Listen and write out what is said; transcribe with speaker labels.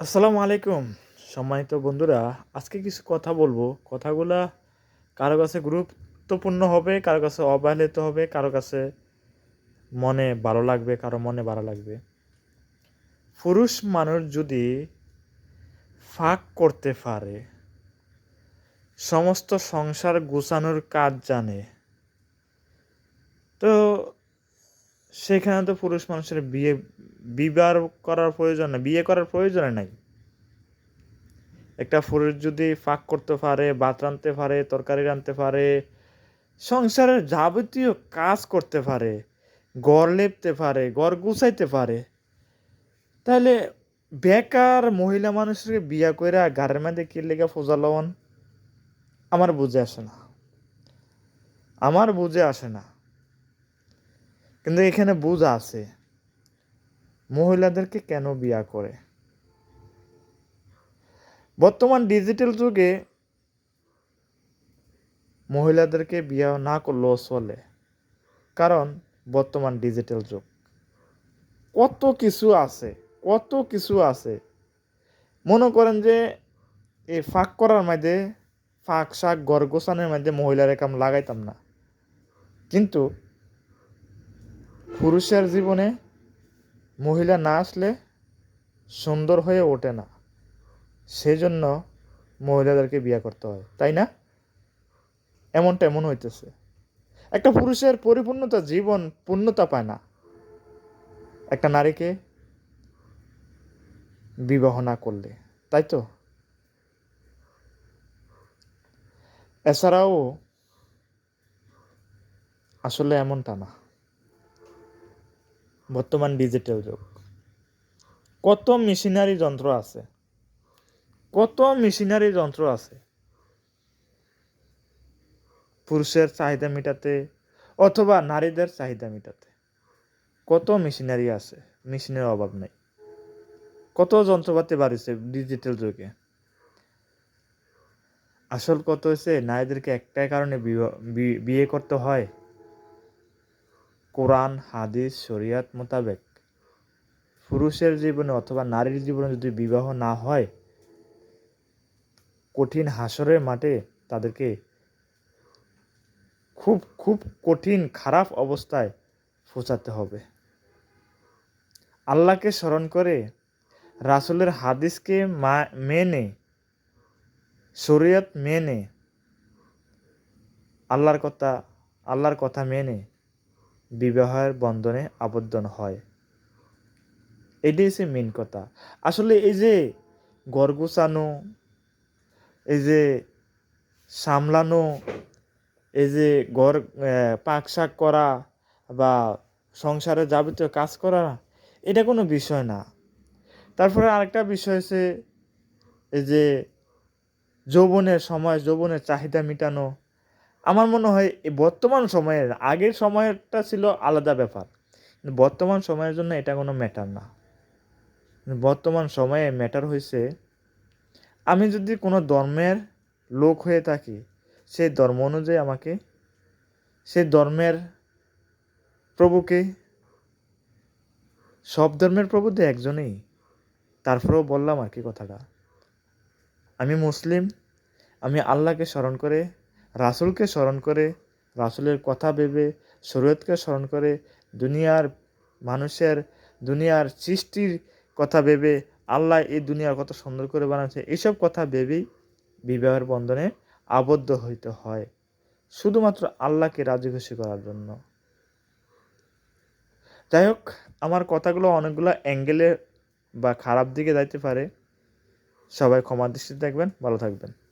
Speaker 1: আসসালামু আলাইকুম, সম্মানিত বন্ধুরা। আজকে কিছু কথা বলব। কথাগুলা কারও কাছে গুরুত্বপূর্ণ হবে, কারও কাছে অবহেলিত হবে, কারও কাছে মনে ভালো লাগবে, কারও মনে ভালো লাগবে। পুরুষ মানুষ যদি ফাঁক করতে পারে, সমস্ত সংসার গোছানোর কাজ জানে তো সেখানে তো পুরুষ মানুষের বিয়ে, বিবাহ করার প্রয়োজন নেই, বিয়ে করার প্রয়োজন নাই। একটা পুরুষ যদি ফাঁক করতে পারে ভাত রাঁধতে পারে, তরকারি রাঁধতে পারে, সংসারের যাবতীয় কাজ করতে পারে গড় লেপতে পারে গড় গুছাইতে পারে, তাহলে বেকার মহিলা মানুষকে বিয়া করে গাড়ির মধ্যে কি লেগে ফোজা লওয়ান? আমার বুঝে আসে না। আমার বুঝে আসে না। কিন্তু এখানে বুঝ আছে, মহিলাদেরকে কেন বিয়া করে? বর্তমান ডিজিটাল যুগে মহিলাদেরকে বিয়া না করলেও চলে, কারণ বর্তমান ডিজিটাল যুগ। কত কিছু আছে, কত কিছু আছে। মনে করেন যে এই ফাঁক করার মধ্যে ফাঁক শাক গরগোসানের মধ্যে মহিলার কাম লাগাইতাম না। কিন্তু পুরুষের জীবনে মহিলা না আসলে সুন্দর হয়ে ওঠে না। সেজন্য মহিলাদেরকে বিয়ে করতে হয়, তাই না? এমনটা এমন হইতেছে। একটা পুরুষের পরিপূর্ণতা জীবন পূর্ণতা পায় না। একটা নারীকে বিবাহ না করলে, তাই তো? এছাড়াও আসলে এমনটা না। বর্তমান ডিজিটাল যুগ। কত মেশিনারি যন্ত্র আছে? কত মেশিনারি যন্ত্র আছে? পুরুষের চাহিদা মেটাতে অথবা নারীদের চাহিদা মেটাতে কত মেশিনারি আছে? মেশিনের অভাব নেই। কত যন্ত্রপাতি বাড়িছে ডিজিটাল যুগে? আসল কত হয়েছে নারীদেরকে একটাই কারণে বিয়ে করতে হয়। কোরআন, হাদিস, শরিয়াত মোতাবেক। পুরুষের জীবনে অথবা নারীর জীবনে যদি বিবাহ না হয়, কঠিন হাসরের মাঠে তাদেরকে খুব খুব কঠিন, খারাপ অবস্থায় পৌঁছাতে হবে। আল্লাহকে স্মরণ করে রাসুলের হাদিসকে মেনে, শরীয়ত মেনে, আল্লাহর কথা আল্লাহর কথা মেনে বিবাহের বন্ধনে আবদ্ধ হয়। এটাই হচ্ছে মেন কথা। আসলে এই যে গড়গুছানো এই যে সামলানো, এই যে ঘর পাক শাক করা বা সংসারে যাবতীয় কাজ করা, এটা কোনো বিষয় না। তারপরে আরেকটা বিষয় হচ্ছে এই যে যৌবনের সময়, যৌবনের চাহিদা মেটানো আমার মনে হয় বর্তমান সময়ের, আগের সময়টা ছিল আলাদা ব্যাপার। বর্তমান সময়ের জন্য এটা কোনো ম্যাটার না। বর্তমান সময়ে ম্যাটার হয়েছে আমি যদি কোনো ধর্মের লোক হয়ে থাকি সেই ধর্ম অনুযায়ী আমাকে সেই ধর্মের প্রভুকে, সব ধর্মের প্রভু তো একজনেই। তারপরেও বললাম আর কি কথাটা। আমি মুসলিম, আমি আল্লাহকে স্মরণ করে রাসুলকে স্মরণ করে, রাসুলের কথা ভেবে শরীয়তকে স্মরণ করে, দুনিয়ার মানুষের, দুনিয়ার সৃষ্টির কথা ভেবে আল্লাহ এই দুনিয়ার কত সুন্দর করে বানাচ্ছে এইসব কথা ভেবেই বিবাহের বন্ধনে আবদ্ধ হইতে হয়। শুধুমাত্র আল্লাহকে রাজি খুশি করার জন্য। যাই হোক, আমার কথাগুলো অনেকগুলো অ্যাঙ্গেলে বা খারাপ দিকে যাইতে পারে। সবাই ক্ষমা দৃষ্টিতে দেখবেন, ভালো থাকবেন।